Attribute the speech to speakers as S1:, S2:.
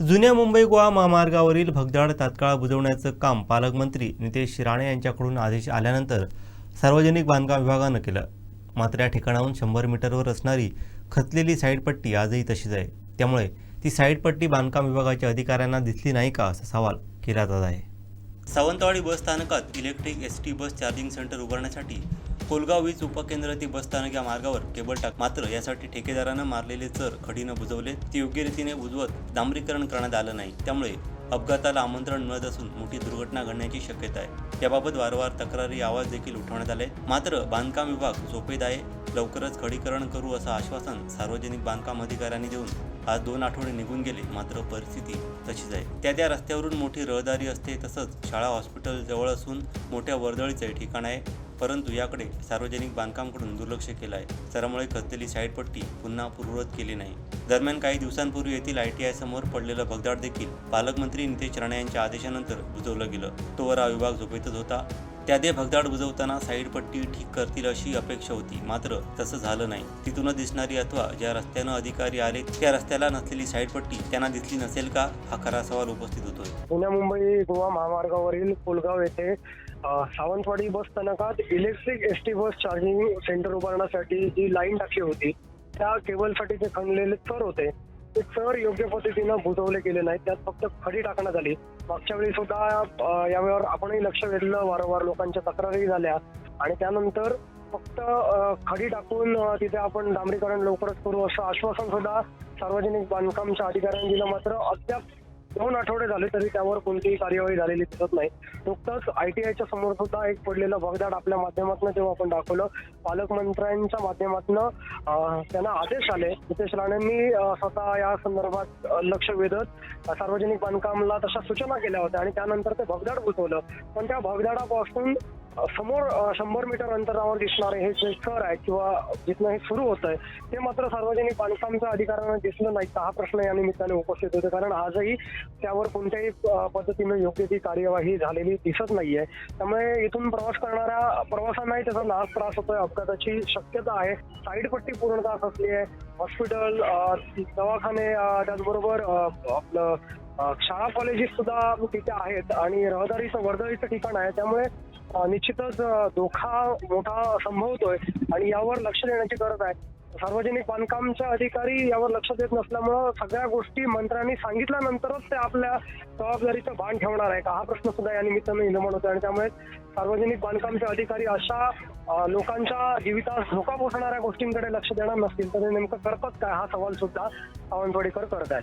S1: जुन्या मुंबई गोवा महामार्गावरील भगदाड तात्काळ बुजवण्याचं काम पालकमंत्री नितेश राणे यांच्याकडून आदेश आल्यानंतर सार्वजनिक बांधकाम विभागानं केलं. मात्र या ठिकाणाहून शंभर मीटरवर असणारी खचलेली साईडपट्टी आजही तशीच आहे. त्यामुळे ती साईडपट्टी बांधकाम विभागाच्या अधिकाऱ्यांना दिसली नाही का असा सवाल केला जात आहे. सावंतवाडी बस स्थानकात electric S T bus charging centre उभारण्यासाठी कोलगाव वीज उपकेंद्र ते बस स्थानक या मार्गावर केबल टाक मात्र यासाठी ठेकेदारानं मारलेले चर खडीनं बुजवले. ते योग्य रीतीने बुजवत डांबरीकरण करण्यात आलं नाही. त्यामुळे अपघाताला आमंत्रण मिळत असून मोठी दुर्घटना घडण्याची शक्यता आहे. याबाबत वारंवार तक्रारी आवाज देखील उठवण्यात आले. मात्र बांधकाम विभाग झोपेत आहे. लवकरच खडीकरण करू असं आश्वासन सार्वजनिक बांधकाम अधिकाऱ्यांनी देऊन आज दोन आठवडे निघून गेले. मात्र परिस्थिती तशीच आहे. त्या त्या रस्त्यावरून मोठी रहदारी असते तसंच शाळा हॉस्पिटल जवळ असून मोठ्या वर्दळीचे ठिकाण आहे. परंतु याकडे सार्वजनिक बांधकामकडून दुर्लक्ष केलं आहे. सरामुळे खचलेली साईडपट्टी पुन्हा पूर्ववत केली नाही. दरम्यान काही दिवसांपूर्वी येथील आय टी आय समोर पडलेलं भगदाड देखील पालकमंत्री नितेश राणे यांच्या आदेशानंतर बुजवलं गेलं. तोवर हा विभाग झोपेतच होता. त्यादे भगदाड बुजवताना साईडपट्टी ठीक करतील अशी अपेक्षा होती. मात्र तसं झालं नाही. तिथूनच दिसणारी अथवा ज्या रस्त्यानं अधिकारी आले त्या रस्त्याला नसलेली साईडपट्टी त्यांना दिसली नसेल का? हा खरा सवाल उपस्थित होतोय.
S2: पुण्या मुंबई गोवा महामार्गावरील पुलगाव येथे सावंतवाडी बस स्थानकात electric S T bus charging centre उभारण्यासाठी जी लाईन टाकली होती त्या केबलसाठी जे खणलेले चर होते. ते चर योग्य पद्धतीनं बुजवले गेले नाहीत. त्यात फक्त खडी टाकण्यात आली. मागच्या वेळी सुद्धा यावेळेवर आपणही लक्ष वेधलं. वारंवार लोकांच्या तक्रारी झाल्या. आणि त्यानंतर फक्त खडी टाकून तिथे आपण डांबरीकरण लवकरच करू असं आश्वासन सुद्धा सार्वजनिक बांधकामच्या अधिकाऱ्यांनी दिलं. मात्र अद्याप दोन आठवडे झाले तरी त्यावर कोणतीही कार्यवाही झालेली दिसत नाही. नुकतंच आयटीआयच्या समोर सुद्धा एक पडलेलं भगदाड आपल्या माध्यमातून जेव्हा आपण दाखवलं पालकमंत्र्यांच्या माध्यमातून त्यांना आदेश आले. नितेश राणेंनी स्वतः या संदर्भात लक्ष वेधत सार्वजनिक बांधकामला तशा सूचना केल्या होत्या आणि त्यानंतर ते भगदाड बुजवलं पण त्या भगदाडापासून समोर शंभर मीटर अंतरावर दिसणारे हे जे सर आहे किंवा जिथनं हे सुरू होत आहे ते मात्र सार्वजनिक बांधकामच्या अधिकाऱ्यांना दिसलं नाही. तर हा प्रश्न या निमित्ताने उपस्थित होतो. कारण आजही त्यावर कोणत्याही पद्धतीने पद्धतीनं योग्य ती कार्यवाही झालेली दिसत नाहीये. त्यामुळे इथून प्रवास करणाऱ्या प्रवाशांनाही त्याचा लाभ त्रास होतोय. अपघाताची शक्यता आहे. साईडपट्टी तास असली आहे. हॉस्पिटल दवाखाने त्याचबरोबर आपलं शाळा कॉलेजेस सुद्धा तिथे आहेत. आणि रहदारीचं वर्दळीचं ठिकाण आहे. त्यामुळे निश्चितच धोका मोठा संभवतोय आणि यावर लक्ष देण्याची गरज आहे. सार्वजनिक बांधकामच्या अधिकारी यावर लक्ष देत नसल्यामुळं सगळ्या गोष्टी मंत्र्यांनी सांगितल्यानंतरच ते आपल्या जबाबदारीचं भान ठेवणार आहे का हा प्रश्न सुद्धा या निमित्तानं निर्माण होतो आणि त्यामुळे सार्वजनिक बांधकामचे अधिकारी अशा लोकांच्या जीवितास धोका पोहोचणाऱ्या गोष्टींकडे लक्ष देणार नसतील. तर ते नेमकं करतात काय? हा सवाल सुद्धा सावंतवाडीकर करत आहेत.